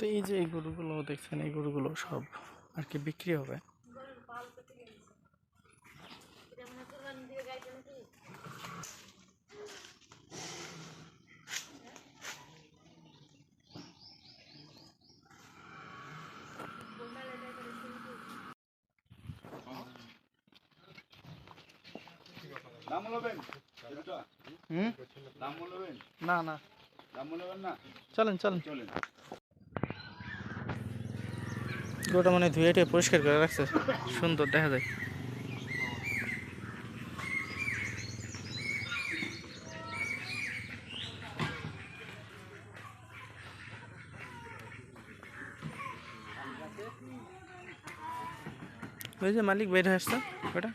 তো এই যে এই গরুগুলো দেখছেন এই গরুগুলো সব আর কি বিক্রি হবে। না না? চলেন চলেন। চলেন। গরুটা মানে ধুয়ে টুয়ে পরিষ্কার করে রাখছে। সুন্দর দেখা যায়। ওই যে মালিক বের হয়ে আসছে, ওটা।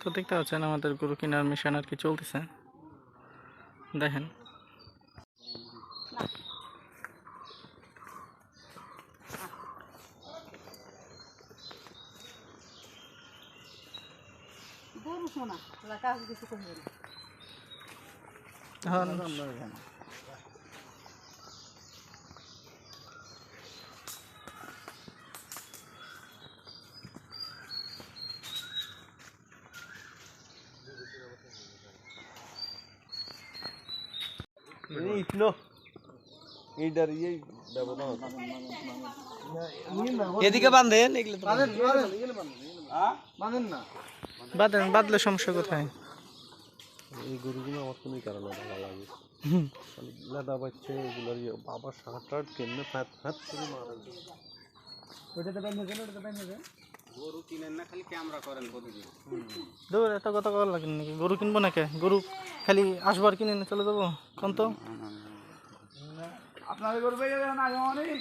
তো দেখতে পাচ্ছেন আমাদের গরু কেনার মিশন আর কি চলতেছে। দেখেন। গরু শোনা কাজ কিছু করবে না ইটলো ইয়ে ব্যবধান এদিকে বাঁধেন এগুলো বাঁধেন না। বাঁধেন বাঁধলে সমস্যা কোথায়? এই গরুগুলো আমার কোনোই কারণে ভালো লাগে। লেদা বাচ্চা এগুলোর ইয়ে বাবার শাখার টাট কেমনে ফ্যাত ফ্যাত করে মারা। যায় গরু কিনেন না খালি ক্যামেরা করেন প্রতিদিন। দূর এত কথা কল লাগে নাকি? গরু কিনবো নাকি? গরু খালি আসবার কিনে নিয়ে চলে যাব কোন তো? আপনাদের গরু পেয়ে যাবেন আগে অনেক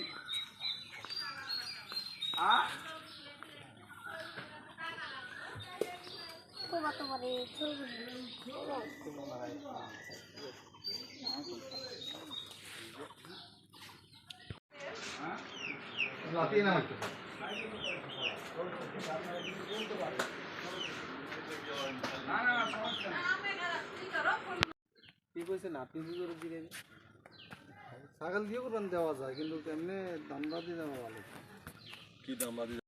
কি কইছে নাতি করে দিলে ছাগল দিয়ে কোরবান দেওয়া যায় কিন্তু কেমনে দামদা দিয়ে দেওয়া ভালো? কি দামদা দিয়ে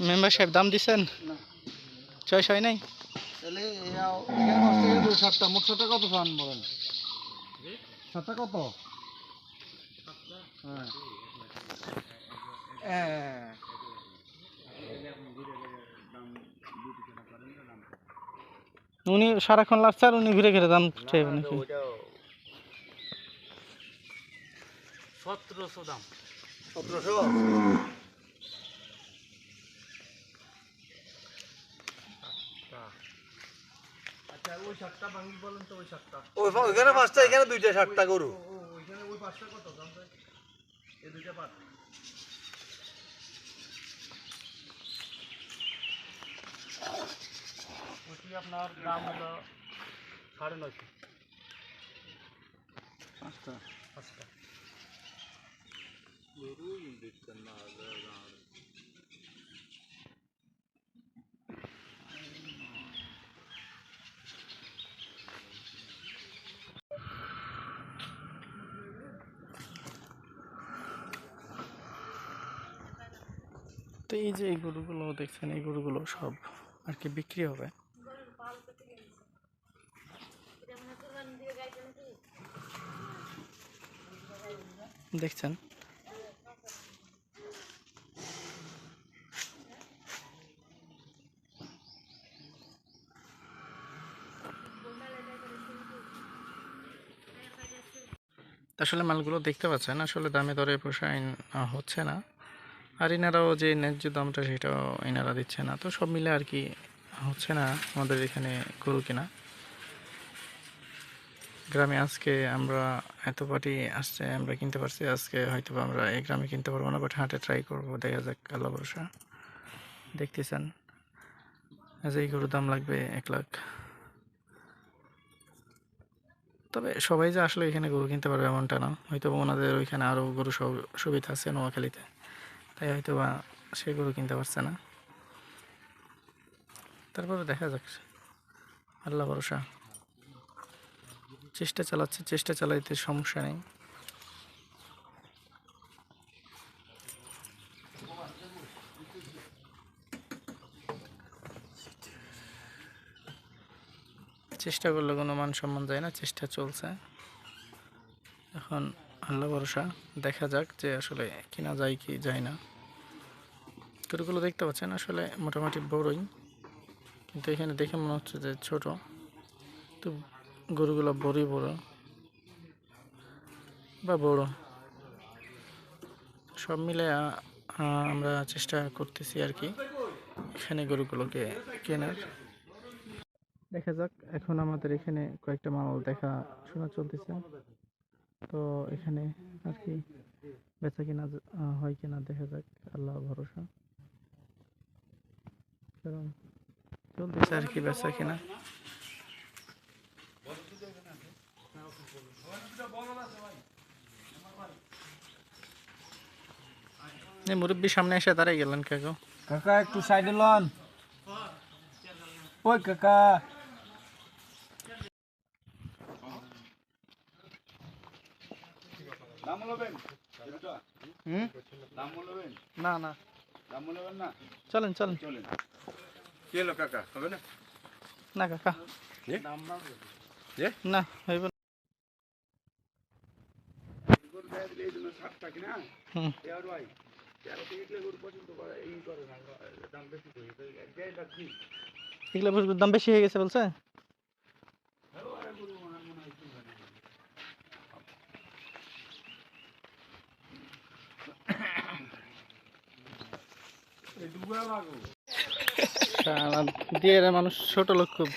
মেম্বার সাহেব দাম দিছেন? ছয়শো হয় নাই? এখানে পাঁচ টাকা দুই সাতটা মোট সাতটা কত? বলেন সাতটা কত হ্যাঁ। হ্যাঁ উনি সারাক্ষণ লাগছে আর উনি ঘুরে ঘিরে দাম চাইবে নাকি? সতেরোশো দাম। সতেরোশো? ওই সাতটা ভাঙি বলেন তো ওই সাতটা ওই ওইখানে পাঁচটা এখানে দুইটা সাতটা গরু। ওইখানে ওই পাঁচটা কত? দাম এই দুইটা পাঁচ। আপনার দাম হলো সাড়ে নয়শো। পাঁচটা। পাঁচটা। তো এই যে এই গরুগুলো দেখছেন, এই গরুগুলো সব আর কি বিক্রি হবে। দেখছেন? আসলে মালগুলো দেখতে পাচ্ছেন, আসলে দামে দরে পোষায় হচ্ছে না। আর এনারাও যে ন্যায্য দামটা সেটাও এনারা দিচ্ছে না। তো সব মিলে আর কি হচ্ছে না আমাদের এখানে গরু কেনা। গ্রামে আজকে আমরা এত পাটি আসছে, আমরা কিনতে পারছি, আজকে হয়তো আমরা এই গ্রামে কিনতে পারব না বাট হাটে ট্রাই করব, দেখা যাক, আল্লাহ ভরসা। দেখতেছেন এই গরুর দাম লাগবে এক লাখ। তবে সবাই যে আসলে এখানে গরু কিনতে পারবে এমনটা না হয়তো ওনাদের ওইখানে আরও গরু সব- সুবিধা আছে নোয়াখালীতে। তাই হয়তো বা সে গরু কিনতে পারছে না। তারপরে দেখা যাক। আল্লাহ ভরসা। চেষ্টা চালাচ্ছে, চেষ্টা চালাইতে সমস্যা নেই। চেষ্টা করলে কোনো মান সম্মান যায় না, চেষ্টা চলছে। এখন আল্লাহ ভরসা, দেখা যাক যে আসলে কিনা যায় কি যায় না। গরুগুলো দেখতে পাচ্ছেন, আসলে মোটামুটি বড়ই। কিন্তু এখানে দেখে মনে হচ্ছে যে ছোট। তো গরুগুলো বড়ই বড়। বা বড়। সব মিলে আমরা চেষ্টা করতেছি আর কি এখানে গরুগুলোকে কেনার। দেখা যাক, এখন আমাদের এখানে কয়েকটা মাল দেখা শোনা চলতেছে। তো এখানে আর কি বেচা কিনা হয় কিনা দেখা যাক। আল্লাহ ভরসা। চলতেছে আর কি বেচা কিনা এই মুরব্বী সামনে এসে দাঁড়াই গেলেন কাকু। কাকা একটু সাইডে লন। ওই কাকা। না না। চলেন চলেন। চলেন। কি হলো কাকা? হবে না? না কাকা? না। হইব না। গরু দেয়া দিলে এই জন্য সাতটা কিনা হুম তেরো ভাই তেরো থেকে গেলে গরু পছন্দ করে এই করে না দাম বেশি করি তো দেয় রাখছি এগুলো বুঝব দাম বেশি হয়ে গেছে বলছে এই দুগুলা মাগো শালা, দিয়ে মানুষ ছোট লোক খুব।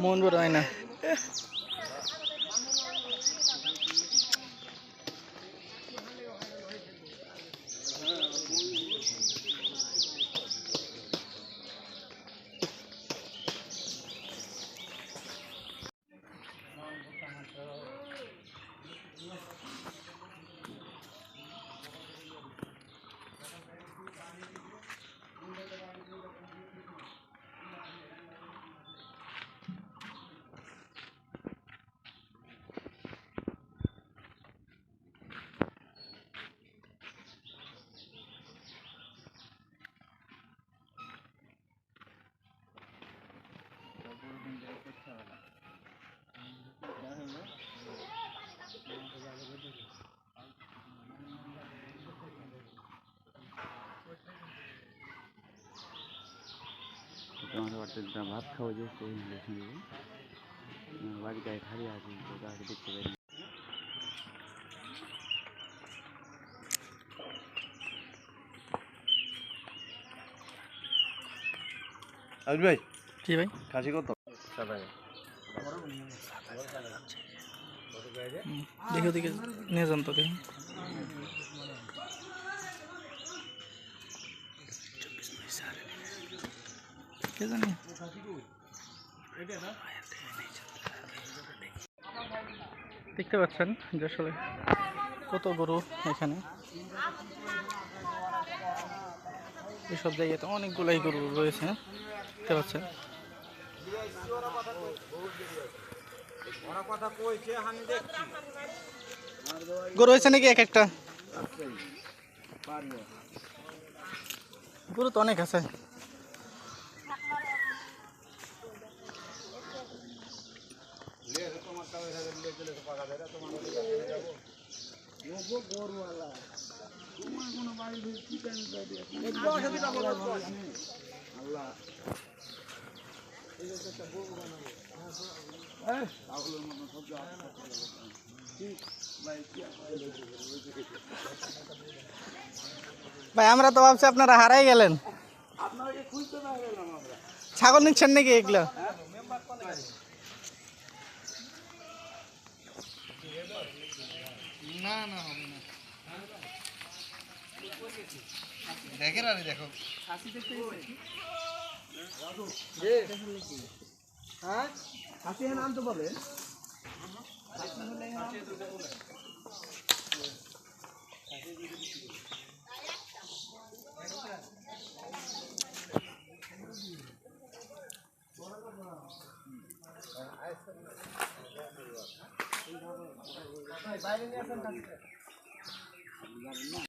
মন বড় হয় না। তোমাদের বাড়িতে যা ভাত খাওয়া যায় সেই সঙ্গে বাড়ি গায়ে খালি আছে তো তাকে দেখতে পাই না। আজ ভাই কি ভাই? খাসি কত? দেখে দেখে নিয়ে যান তো দেখি জানে দেখতে পাচ্ছেন যে আসলে কত গরু এখানে। এসব জায়গাতে অনেকগুলাই গরু রয়েছে, দেখতে পাচ্ছেন। গরু হয়েছে নাকি এক একটা? গরু তো অনেক আছে। ভাই আমরা তো ভাবছি আপনারা হারাই গেলেন। ছাগল নিচ্ছেন নাকি এগুলো? না না হবে না। দেখেন আরে দেখো। হ্যাঁ? নাম তো বলে